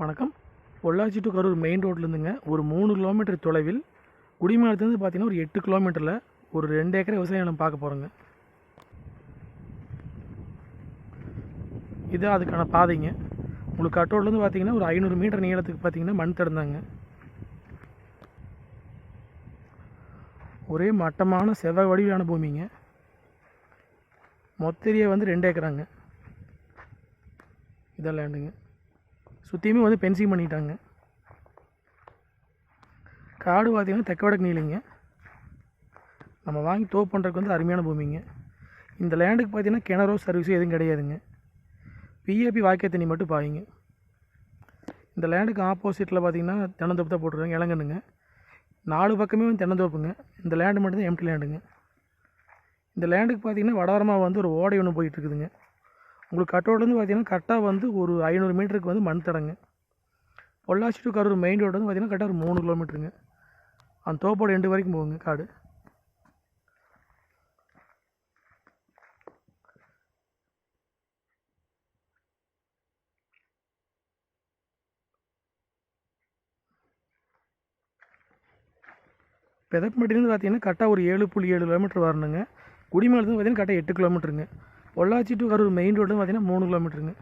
வணக்கம். Pollachi to Karur main ரோட்லேருந்துங்க ஒரு மூணு கிலோமீட்டர் தொலைவில் குடிமலத்துலேருந்து பார்த்தீங்கன்னா ஒரு எட்டு கிலோமீட்டரில் ஒரு ரெண்டு ஏக்கர் விவசாய நிலம் பார்க்க போகிறோங்க இது அதுக்கான பாதைங்க. உங்களுக்கு கட்டோட்லேருந்து பார்த்தீங்கன்னா ஒரு ஐநூறு மீட்டர் நீளத்துக்கு பார்த்தீங்கன்னா மண் தடந்தாங்க. ஒரே மட்டமான செவ்வாய் வடிவிலான பூமிங்க. மொத்த ஏரியா வந்து ரெண்டு ஏக்கராங்க. இதான் லேண்டுங்க சுற்றியுமே வந்து பென்சிங் பண்ணிட்டாங்க. காடு பார்த்தீங்கன்னா தெக்க வடக்கு நீளிங்க. நம்ம வாங்கி தோப்பு பண்ணுறதுக்கு வந்து அருமையான பூமிங்க. இந்த லேண்டுக்கு பார்த்தீங்கன்னா கிணறோ சர்வீஸோ எதுவும் கிடையாதுங்க. பிஏபி வாய்க்கால் தண்ணி மட்டும் பாயுங்க. இந்த லேண்டுக்கு ஆப்போசிட்டில் பார்த்தீங்கன்னா தென்னந்தோப்பு தான் போட்டிருக்காங்க இளங்கனுங்க நாலு பக்கமே வந்து தென்னந்தோப்புங்க. இந்த லேண்டு மட்டும்தான் எம்டி லேண்டுங்க. இந்த லேண்டுக்கு பார்த்தீங்கன்னா வடவரமாக வந்து ஒரு ஓடை ஒன்று போயிட்டுருக்குதுங்க உங்களுக்கு கட்டோட்லேருந்து பார்த்தீங்கன்னா கரெக்டாக வந்து ஒரு ஐநூறு மீட்டருக்கு வந்து மண் தடங்க. Pollachi to Karur main road வந்து பார்த்தீங்கன்னா கரெக்டாக ஒரு மூணு கிலோமீட்டருங்க. அந்த தோப்போடு எண்டு வரைக்கும் போகுங்க காடு. பெதப்பட்டிலேருந்து பார்த்தீங்கன்னா கரெக்டாக ஒரு ஏழு புள்ளி ஏழு கிலோமீட்டர் வரணுங்க. குடிமலேருந்து பார்த்தீங்கன்னா கரெக்டாக எட்டு கிலோமீட்டருங்க. Pollachi to Karur main road பார்த்தீங்கன்னா மூணு கிலோமீட்டருங்க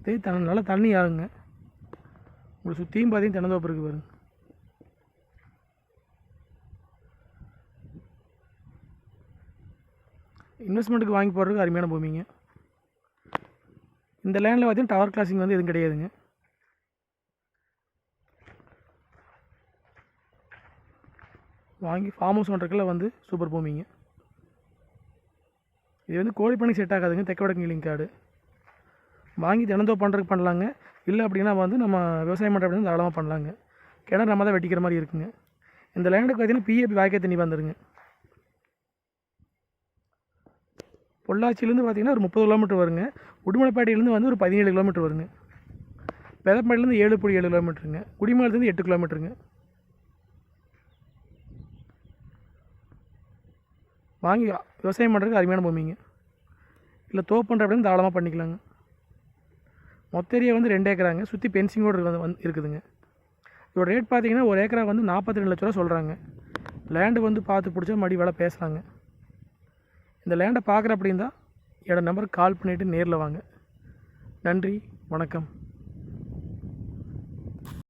இதே த நல்லா தண்ணி ஆகுங்க. உங்களுக்கு சுற்றியும் பார்த்தீங்கன்னா தென்னந்தோப்பு இருக்குது பாருங்க. இன்வெஸ்ட்மெண்ட்டுக்கு வாங்கி போடுறதுக்கு அருமையான பூமிங்க. இந்த லேண்டில் பார்த்தீங்கன்னா டவர் கிளாசிங் வந்து எதுவும் கிடையாதுங்க. வாங்கி ஃபார்ம் ஹவுஸ் பண்ணுறதுக்குள்ள வந்து சூப்பர் பூமிங்க. இது வந்து கோழி பண்ணி செட் ஆகாதுங்க தெக்க வடக்கு நீலிங் காடு. வாங்கி தினந்தோ பண்ணுறதுக்கு பண்ணலாங்க. இல்லை அப்படின்னா வந்து நம்ம விவசாயம் பண்ணுற அப்படின்னு தாராளமாக பண்ணலாங்க. கிணறு நம்ம தான் வெட்டிக்கிற மாதிரி இருக்குங்க. இந்த லேண்டுக்கு பார்த்தீங்கன்னா பிஏபி வாய்க்கை தண்ணி வந்துடுங்க பொள்ளாச்சியிலேருந்து பார்த்தீங்கன்னா ஒரு முப்பது கிலோமீட்டர் வருங்க. உடுமலைப்பேட்டையிலேருந்து வந்து ஒரு பதினேழு கிலோமீட்டர் வருங்க. பெதப்பாட்டிலேருந்து ஏழு புள்ளி ஏழு கிலோமீட்டருங்க குடிமலையிலேருந்து எட்டு கிலோமீட்டருங்க வாங்கி விவசாயம் பண்ணுறதுக்கு அருமையான பூமிங்க இல்லை தோப்பு பண்ணுற அப்படின்னு தாராளமாக பண்ணிக்கலாங்க. மொத்த ஏரியா வந்து ரெண்டு ஏக்கராங்க. சுற்றி பென்சிங்கோடு வந்து இருக்குதுங்க. இதோட ரேட் பார்த்தீங்கன்னா ஒரு ஏக்கரா வந்து நாற்பத்தி ரெண்டு லட்ச ரூபா சொல்கிறாங்க லேண்டு வந்து பார்த்து பிடிச்சா மடி வேலை பேசுகிறாங்க இந்த லேண்டை பார்க்குற அப்படின்னா என்னோடய நம்பருக்கு கால் பண்ணிவிட்டு நேரில் வாங்க. நன்றி வணக்கம்.